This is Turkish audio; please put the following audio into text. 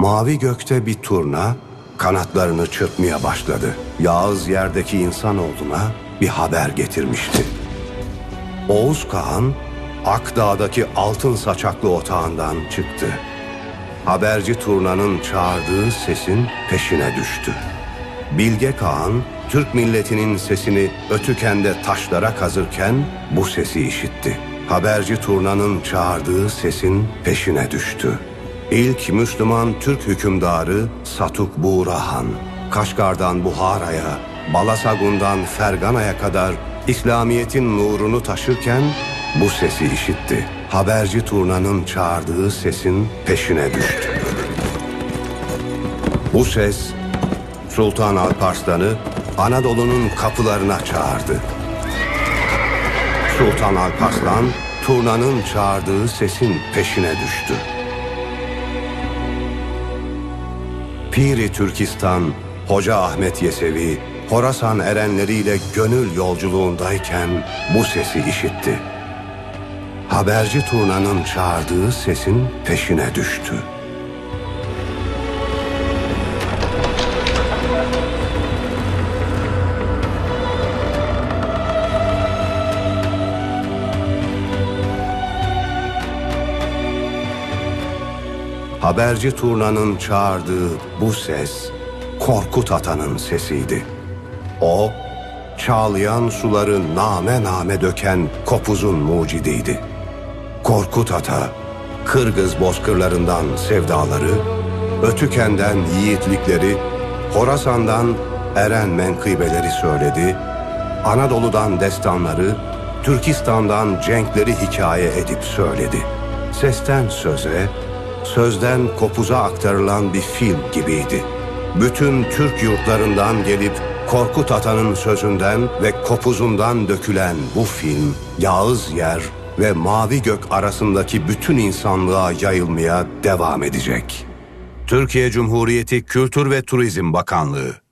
Mavi gökte bir turna kanatlarını çırpmaya başladı. Yağız yerdeki insanoğluna bir haber getirmişti. Oğuz Kağan Akdağ'daki altın saçaklı otağından çıktı. Haberci turnanın çağırdığı sesin peşine düştü. Bilge Kağan, Türk milletinin sesini Ötüken'de taşlara kazırken bu sesi işitti. Haberci turnanın çağırdığı sesin peşine düştü. İlk Müslüman Türk hükümdarı Satuk Buğrahan, Kaşgar'dan Buhara'ya, Balasagun'dan Fergana'ya kadar İslamiyet'in nurunu taşırken bu sesi işitti. Haberci turnanın çağırdığı sesin peşine düştü. Bu ses Sultan Alparslan'ı Anadolu'nun kapılarına çağırdı. Sultan Alparslan turnanın çağırdığı sesin peşine düştü. Piri Türkistan, Hoca Ahmet Yesevi, Horasan erenleriyle gönül yolculuğundayken bu sesi işitti. Haberci turnanın çağırdığı sesin peşine düştü. Haberci turnanın çağırdığı bu ses Korkut Atan'ın sesiydi. O, çağlayan suları name name döken kopuzun mucidiydi. Korkut Ata, Kırgız bozkırlarından sevdaları, Ötüken'den yiğitlikleri, Horasan'dan eren menkıbeleri söyledi, Anadolu'dan destanları, Türkistan'dan cenkleri hikaye edip söyledi. Sesten söze, sözden kopuza aktarılan bir film gibiydi. Bütün Türk yurtlarından gelip Korkut Atan'ın sözünden ve kopuzundan dökülen bu film, Yağız Yer ve Mavi Gök arasındaki bütün insanlığa yayılmaya devam edecek. Türkiye Cumhuriyeti Kültür ve Turizm Bakanlığı